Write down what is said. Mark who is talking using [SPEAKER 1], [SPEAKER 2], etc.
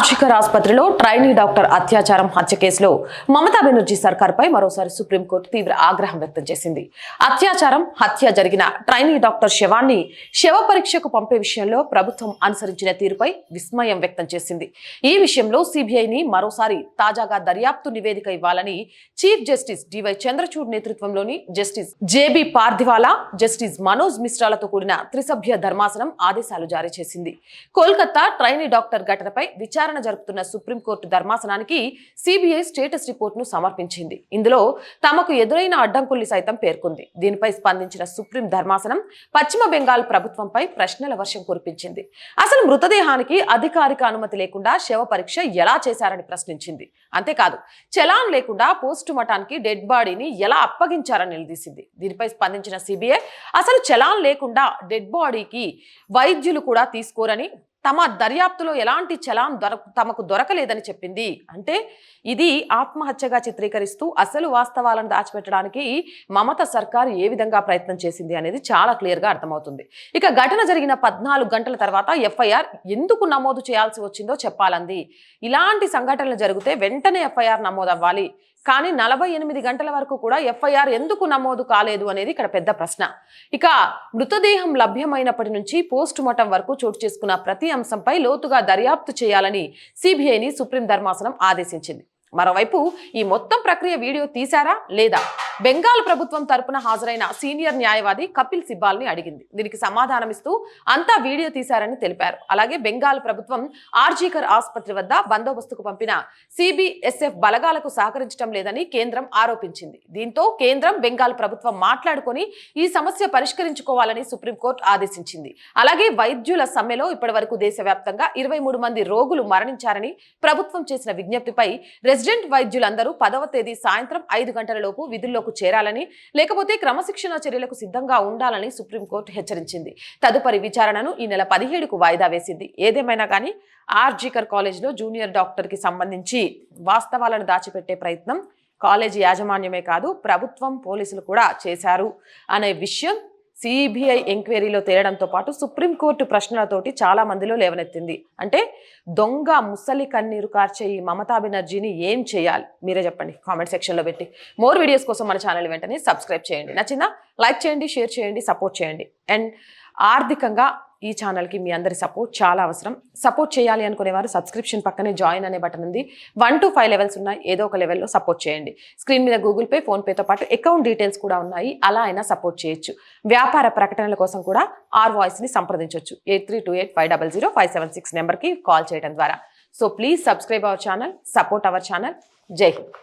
[SPEAKER 1] కోల్కతా ఆసుపత్రిలో trainee doctor అత్యాచారం హత్య కేసులో మమతా బెనర్జీ సర్కార్పై మరోసారి సుప్రీంకోర్టు తీవ్ర ఆగ్రహం వ్యక్తం చేసింది. అత్యాచారం హత్య జరిగిన ట్రైనీ డాక్టర్ శవాన్ని శవ పరీక్షకు పంపే విషయంలో ప్రభుత్వం అనుసరించిన తీరుపై విస్మయం వ్యక్తం చేసింది. ఈ విషయంలో సిబిఐని మరోసారి తాజాగా దర్యాప్తు నివేదిక ఇవ్వాలని చీఫ్ జస్టిస్ డివై చంద్రచూడ్ నేతృత్వంలోని justice J B Pardiwala justice Manoj మిశ్రాలతో కూడిన త్రిసభ్య ధర్మాసనం ఆదేశాలు జారీ చేసింది. కోల్కతా ట్రైనీ డాక్టర్ ఘటనపై విచారణ జరుపుతున్న సుప్రీంకోర్టు ధర్మాసనానికి సిబిఐ స్టేటస్ రిపోర్టును సమర్పించింది. ఇందులో తమకు ఎదురైన అడ్డంకుల్ని సైతం పేర్కొంది. దీనిపై స్పందించిన సుప్రీం ధర్మాసనం పశ్చిమ బెంగాల్ ప్రభుత్వంపై ప్రశ్నల వర్షం కురిపించింది. అసలు మృతదేహానికి అధికారిక అనుమతి లేకుండా శవ పరీక్ష ఎలా చేశారని ప్రశ్నించింది. అంతేకాదు చలాన్ లేకుండా పోస్టు మార్టానికి డెడ్ బాడీని ఎలా అప్పగించారని నిలదీసింది. దీనిపై స్పందించిన సిబిఐ అసలు చలాన్ లేకుండా డెడ్ బాడీకి వైద్యులు కూడా తీసుకోరని తమ దర్యాప్తులో ఎలాంటి చలాం దొర తమకు దొరకలేదని చెప్పింది. అంటే ఇది ఆత్మహత్యగా చిత్రీకరిస్తూ అసలు వాస్తవాలను దాచిపెట్టడానికి మమత సర్కార్ ఏ విధంగా ప్రయత్నం చేసింది అనేది చాలా క్లియర్గా అర్థమవుతుంది. ఇక ఘటన జరిగిన పద్నాలుగు గంటల తర్వాత ఎఫ్ఐఆర్ ఎందుకు నమోదు చేయాల్సి వచ్చిందో చెప్పాలంది. ఇలాంటి సంఘటనలు జరిగితే వెంటనే ఎఫ్ఐఆర్ నమోదు అవ్వాలి కానీ నలభై ఎనిమిది గంటల వరకు కూడా ఎఫ్ఐఆర్ ఎందుకు నమోదు కాలేదు అనేది ఇక్కడ పెద్ద ప్రశ్న. ఇక మృతదేహం లభ్యమైనప్పటి నుంచి పోస్ట్ మార్టం వరకు చోటు చేసుకున్న ప్రతి అంశంపై లోతుగా దర్యాప్తు చేయాలని సిబిఐని సుప్రీం ధర్మాసనం ఆదేశించింది. మరోవైపు ఈ మొత్తం ప్రక్రియ వీడియో తీశారా లేదా? బెంగాల్ ప్రభుత్వం తరపున హాజరైన సీనియర్ న్యాయవాది కపిల్ సిబ్బాల్ని అడిగింది. దీనికి సమాధానమిస్తూ అంతా వీడియో తీశారని తెలిపారు. అలాగే బెంగాల్ ప్రభుత్వం ఆర్జీకర్ ఆసుపత్రి వద్ద బందోబస్తుకు పంపిన సిబిఎస్ఎఫ్ బలగాలకు సహకరించడం లేదని కేంద్రం ఆరోపించింది. దీంతో కేంద్రం బెంగాల్ ప్రభుత్వం మాట్లాడుకొని ఈ సమస్య పరిష్కరించుకోవాలని సుప్రీంకోర్టు ఆదేశించింది. అలాగే వైద్యుల సమ్మెలో ఇప్పటి వరకు దేశవ్యాప్తంగా ఇరవై మూడు మంది రోగులు మరణించారని ప్రభుత్వం చేసిన విజ్ఞప్తిపై రెసిడెంట్ వైద్యులందరూ పదవ తేదీ సాయంత్రం ఐదు గంటల లోపు విధుల్లోకి చేరాలని లేకపోతే క్రమశిక్షణ చర్యలకు సిద్ధంగా ఉండాలని సుప్రీంకోర్టు హెచ్చరించింది. తదుపరి విచారణను ఈ నెల పదిహేడుకు వాయిదా వేసింది. ఏదేమైనా కానీ ఆర్జికర్ కాలేజ్లో జూనియర్ డాక్టర్కి సంబంధించి వాస్తవాలను దాచిపెట్టే ప్రయత్నం కాలేజీ యాజమాన్యమే కాదు ప్రభుత్వం పోలీసులు కూడా చేశారు. అనే విషయం సిబిఐ ఎంక్వైరీలో తేలడంతో పాటు సుప్రీంకోర్టు ప్రశ్నలతోటి చాలా మందిలో లేవనెత్తింది. అంటే దొంగ ముసలి కన్నీరు కార్చే ఈ మమతా బెనర్జీని ఏం చేయాలి? మీరే చెప్పండి కామెంట్ సెక్షన్లో పెట్టి. మోర్ వీడియోస్ కోసం మన ఛానల్ వెంటనే సబ్స్క్రైబ్ చేయండి. నచ్చిందా? లైక్ చేయండి షేర్ చేయండి సపోర్ట్ చేయండి. అండ్ ఆర్థికంగా ఈ ఛానల్కి మీ అందరి సపోర్ట్ చాలా అవసరం. సపోర్ట్ చేయాలి అనుకునేవారు సబ్స్క్రిప్షన్ పక్కనే జాయిన్ అనే బటన్ ఉంది. వన్ టు ఫైవ్ లెవెల్స్ ఉన్నాయి. ఏదో ఒక లెవెల్లో సపోర్ట్ చేయండి. స్క్రీన్ మీద గూగుల్ పే ఫోన్పేతో పాటు అకౌంట్ డీటెయిల్స్ కూడా ఉన్నాయి. అలా అయినా సపోర్ట్ చేయొచ్చు. వ్యాపార ప్రకటనల కోసం కూడా ఆర్ వాయిస్ని సంప్రదించవచ్చు eight three two eight five double zero five seven six నెంబర్కి కాల్ చేయడం ద్వారా. So please subscribe our channel support our channel. Jai Hind.